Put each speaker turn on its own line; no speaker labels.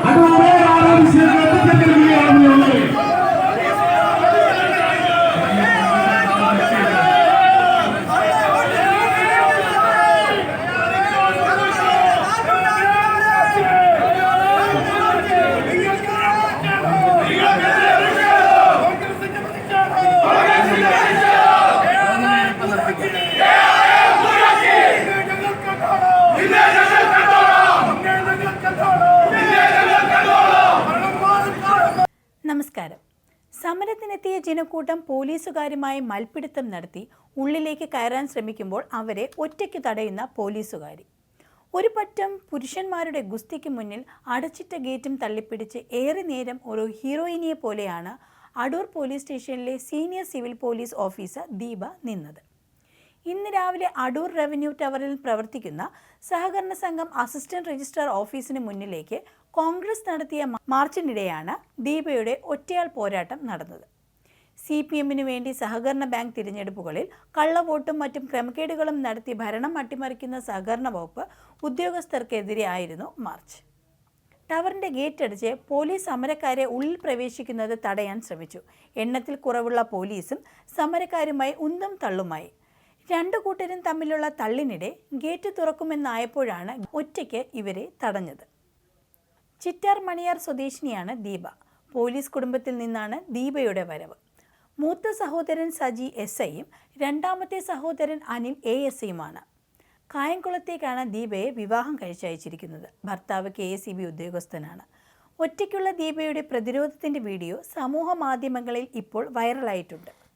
ഇവ അടൂർ
സമരത്തിനെത്തിയ ജനക്കൂട്ടം പോലീസുകാരുമായി മൽപ്പിടുത്തം നടത്തി ഉള്ളിലേക്ക് കയറാൻ ശ്രമിക്കുമ്പോൾ അവരെ ഒറ്റയ്ക്ക് തടയുന്ന പോലീസുകാരി. ഒരു പറ്റം പുരുഷന്മാരുടെ ഗുസ്തിക്ക് മുന്നിൽ അടച്ചിട്ട ഗേറ്റും തള്ളിപ്പിടിച്ച് ഏറെ നേരം ഒരു ഹീറോയിനിയെ പോലെയാണ് അടൂർ പോലീസ് സ്റ്റേഷനിലെ senior civil police officer Deepa നിന്നത്. ഇന്ന് രാവിലെ അടൂർ റവന്യൂ ടവറിൽ പ്രവർത്തിക്കുന്ന സഹകരണ സംഘം അസിസ്റ്റന്റ് രജിസ്ട്രാർ ഓഫീസിന് മുന്നിലേക്ക് കോൺഗ്രസ് നടത്തിയ മാർച്ചിനിടെയാണ് ദീപയുടെ ഒറ്റയാൾ പോരാട്ടം നടന്നത്. സി പി എമ്മിന് വേണ്ടി സഹകരണ ബാങ്ക് തിരഞ്ഞെടുപ്പുകളിൽ കള്ളവോട്ടും മറ്റും ക്രമക്കേടുകളും നടത്തി ഭരണം അട്ടിമറിക്കുന്ന സഹകരണ വകുപ്പ് ഉദ്യോഗസ്ഥർക്കെതിരെ ആയിരുന്നു മാർച്ച്. ടവറിന്റെ ഗേറ്റ് അടിച്ച് പോലീസ് സമരക്കാരെ ഉള്ളിൽ പ്രവേശിക്കുന്നത് തടയാൻ ശ്രമിച്ചു. എണ്ണത്തിൽ കുറവുള്ള പോലീസും സമരക്കാരുമായി ഉന്തും തള്ളുമായി. രണ്ടു കൂട്ടരും തമ്മിലുള്ള തള്ളിനിടെ ഗേറ്റ് തുറക്കുമെന്നായപ്പോഴാണ് ഒറ്റയ്ക്ക് ഇവരെ തടഞ്ഞത്. ചിറ്റാർ മണിയാർ സ്വദേശിനിയാണ് ദീപ. പോലീസ് കുടുംബത്തിൽ നിന്നാണ് ദീപയുടെ വരവ്. മൂത്ത സഹോദരൻ സജി എസ് ഐയും രണ്ടാമത്തെ സഹോദരൻ അനിൽ എ എസ് ഐയുമാണ്. കായംകുളത്തേക്കാണ് ദീപയെ വിവാഹം കഴിച്ചയച്ചിരിക്കുന്നത്. ഭർത്താവ് കെ എസ് ബി ഉദ്യോഗസ്ഥനാണ്. ഒറ്റയ്ക്കുള്ള ദീപയുടെ പ്രതിരോധത്തിന്റെ വീഡിയോ സമൂഹ മാധ്യമങ്ങളിൽ ഇപ്പോൾ വൈറലായിട്ടുണ്ട്.